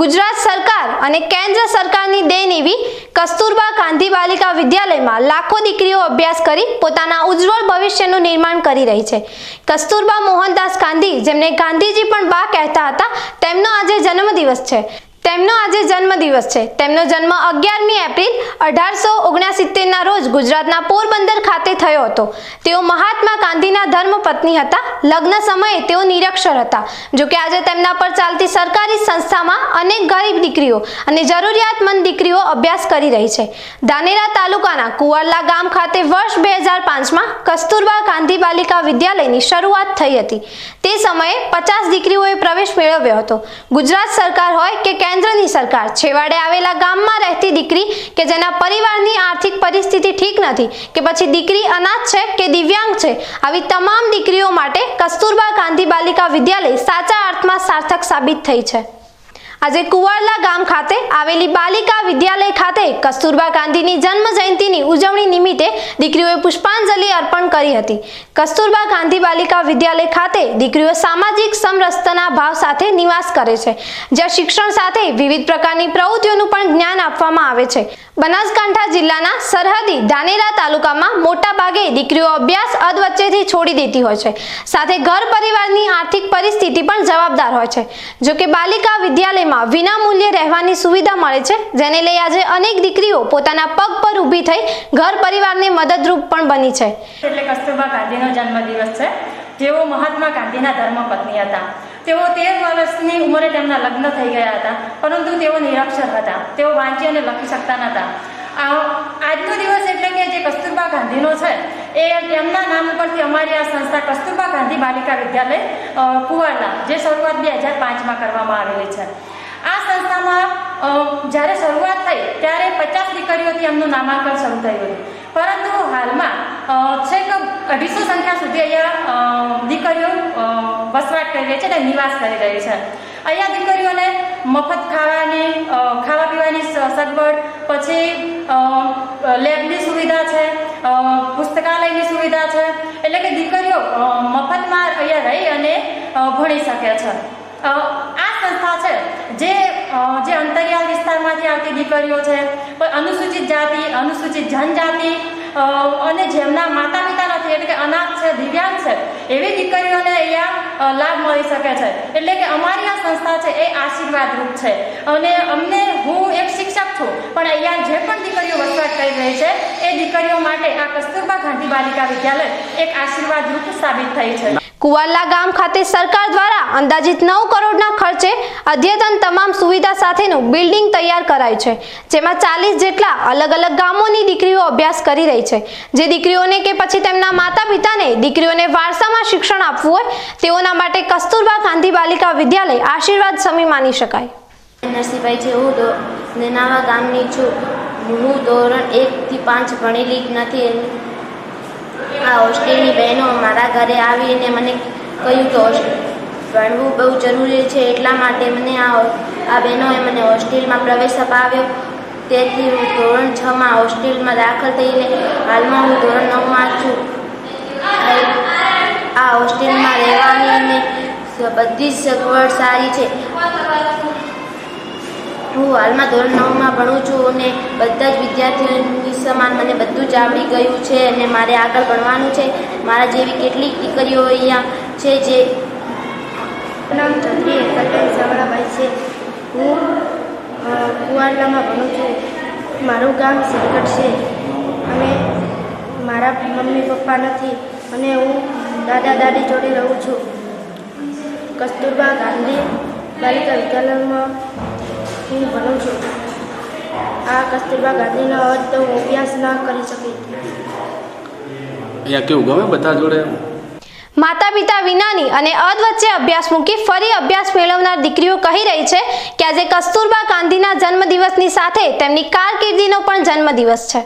ગુજરાત સરકાર અને કેન્દ્ર સરકારની દેન એવી કસ્તુરબા ગાંધી બાલિકા વિદ્યાલયમાં લાખો દીકરીઓ અભ્યાસ કરી પોતાના ઉજ્જવળ ભવિષ્યનું નિર્માણ કરી રહી છે. કસ્તુરબા મોહનદાસ ગાંધી, જેમને ગાંધીજી પણ બા કહેતા હતા, તેમનો આજે જન્મદિવસ છે. તેમનો આજે જન્મદિવસ છે. તેમનો જન્મ અગિયારમી એપ્રિલ અઢારસો ઓગણસિત્તેરના રોજ ગુજરાતના પોરબંદર ખાતે થયો હતો. તેઓ મહાત્મા ગાંધીના ધર્મપત્ની હતા. લગ્ન સમયે તેઓ નિરક્ષર હતા. જો કે આજે તેમના પર ચાલતી સરકારી સંસ્થામાં અનેક ગરીબ દીકરીઓ અને જરૂરિયાતમંદ દીકરીઓ અભ્યાસ કરી રહી છે. ધાનેરા તાલુકાના કુવારલા ગામ ખાતે વર્ષ બે હજાર પાંચમાં કસ્તુરબા ગાંધી બાલિકા વિદ્યાલયની શરૂઆત થઈ હતી. તે સમયે પચાસ દીકરીઓએ પ્રવેશ મેળવ્યો હતો. ગુજરાત સરકાર હોય કે કેન્દ્રની સરકાર. છેવાડે આવેલા ગામમાં રહેતી દીકરી કે જેના પરિવારની આર્થિક પરિસ્થિતિ ઠીક નથી, કે પછી દીકરી અનાથ છે કે દિવ્યાંગ છે, આવી તમામ દીકરીઓ માટે કસ્તુરબા ગાંધી બાલિકા વિદ્યાલય સાચા અર્થમાં સાર્થક સાબિત થઈ છે. આજે કુવારલા ગામ ખાતે આવેલી બાલિકા વિદ્યાલય ખાતે કસ્તુરબા ગાંધીની જન્મ જયંતિની ઉજવણી નિમિત્તે દીકરીઓએ પુષ્પાંજલિ અર્પણ કરી હતી. કસ્તુરબા ગાંધી બાલિકા વિદ્યાલય ખાતે દીકરીઓ સામાજિક સમરસતાના ભાવ સાથે નિવાસ કરે છે. જ્યાં શિક્ષણ સાથે વિવિધ પ્રકારની પ્રવૃત્તિઓનું પણ જ્ઞાન આપવામાં આવે છે. બનાસકાંઠા જિલ્લાના સરહદી ધાનેરા તાલુકામાં મોટા ભાગે દીકરીઓ અભ્યાસ અધ વચ્ચેથી છોડી દેતી હોય છે. સાથે ઘર પરિવારની આર્થિક પરિસ્થિતિ પણ જવાબદાર હોય છે. જોકે બાલિકા વિદ્યાલયમાં વિના મૂલ્યે રહેવાની સુવિધા મળે છે, જેને લઈ આજે અનેક દીકરીઓ પોતાના પગ પર ઊભી થઈ ઘર પરિવારને મદદરૂપ પણ બની છે. એટલે કસ્તુરબા ગાંધીનો જન્મદિવસ છે. જેઓ મહાત્મા ગાંધીના ધર્મપત્ની હતા. તેઓ તેર વર્ષની ઉંમરે તેમના લગ્ન થઈ ગયા હતા, પરંતુ તેઓ નિરક્ષર હતા. તેઓ વાંચી અને લખી શકતા નહોતા. આજનો દિવસ એટલે કે જે કસ્તુરબા ગાંધીનો છે, એ એમના નામ ઉપરથી અમારી આ સંસ્થા કસ્તુરબા ગાંધી બાલિકા વિદ્યાલય કુવાડા, જે શરૂઆત બે હજાર પાંચમાં કરવામાં આવેલી છે. આ સંસ્થામાં જ્યારે શરૂઆત થઈ, ત્યારે પચાસ દીકરીઓથી એમનું નામાંકન શરૂ થયું હતું પરંતુ હાલમાં છેક અઢીસો સંખ્યા સુધી અહીંયા દીકરીઓ વસવાટ કરી રહી છે અને નિવાસ કરી રહી છે. અહીંયા દીકરીઓને મફત ખાવાની ખાવા પીવાની સગવડ, પછી લેબની સુવિધા છે પુસ્તકાલયની સુવિધા છે, એટલે કે દીકરીઓ મફતમાં અહીંયા રહી અને ભણી શકે છે. આ સંસ્થા છે, જે જે અંતરિયાળ વિસ્તારમાંથી આવતી દીકરીઓ છે અનુસૂચિત જાતિ, અનુસૂચિત જનજાતિ અને જેમના માતા પિતા નથી એટલે કે અનાથ છે, દિવ્યાંગ છે, એવી દીકરીઓને અહીંયા લાભ મળી શકે છે. એટલે કે અમારી આ સંસ્થા છે, એ આશીર્વાદરૂપ છે. અને અમને, હું એક શિક્ષક છું, પણ અહીંયા જે પણ દીકરીઓ વસવાટ કરી રહી છે, એ દીકરીઓ માટે આ કસ્તુરબા ગાંધી બાલિકા વિદ્યાલય એક આશીર્વાદરૂપ સાબિત થઈ છે. કુવારલા ગામ ખાતે સરકાર દ્વારા અંદાજિત નવ કરોડના ખર્ચે અદ્યતન તમામ સુવિધા સાથેનું બિલ્ડિંગ તૈયાર કરાયું છે, જેમાં ચાલીસ જેટલા અલગ અલગ ગામોની દીકરીઓ અભ્યાસ કરી રહી છે. જે દીકરીઓને કે પછી તેમના માતા પિતાને દીકરીઓને વારસામાં શિક્ષણ આપવું હોય, તેઓના માટે કસ્તુરબા ગાંધી બાલિકા વિદ્યાલય આશીર્વાદ સમી માની શકાય. નરસિંહભાઈ છે હું નેનાવા ગામની છું, હું ધોરણ એકથી પાંચ ભણેલી નથી. આ હોસ્ટેલની બહેનો મારા ઘરે આવીને મને કહ્યું કે ભણવું બહુ જરૂરી છે એટલા માટે મને આ આ બહેનોએ મને હોસ્ટેલમાં પ્રવેશ અપાવ્યો. તેથી હું ધોરણ છમાં હોસ્ટેલમાં દાખલ થઈને હાલમાં હું ધોરણ નવમાં છું. આ હોસ્ટેલમાં રહેવાની અને બધી જ સગવડ સારી છે. હાલમાં ધોરણ નવમાં ભણું છું અને બધા જ વિદ્યાર્થીઓની સમાન મને બધું જ આવડી ગયું છે અને મારે આગળ ભણવાનું છે. મારા જેવી કેટલીક દીકરીઓ અહીંયા છે જે નામ ચૌધરી એકલબેન છે. હું કુવારલામાં ભણું છું. મારું ગામ સિરગઢ છે. અને મારા મમ્મી પપ્પા નથી અને હું દાદા દાદી જોડે રહું છું. કસ્તુરબા ગાંધી બાલિકા વિદ્યાલયમાં હું ભણું છું. આ કસ્તુરબા ગાંધીનો અર્થ તો હું અભ્યાસ ના કરી શકી. અહીંયા કેવું ગમે બધા જોડે? માતા પિતા વિનાની અને અધ વચ્ચે અભ્યાસ મૂકી ફરી અભ્યાસ મેળવનાર દીકરીઓ કહી રહી છે કે આજે કસ્તુરબા ગાંધીના જન્મદિવસની સાથે તેમની કારકિર્દીનો પણ જન્મદિવસ છે.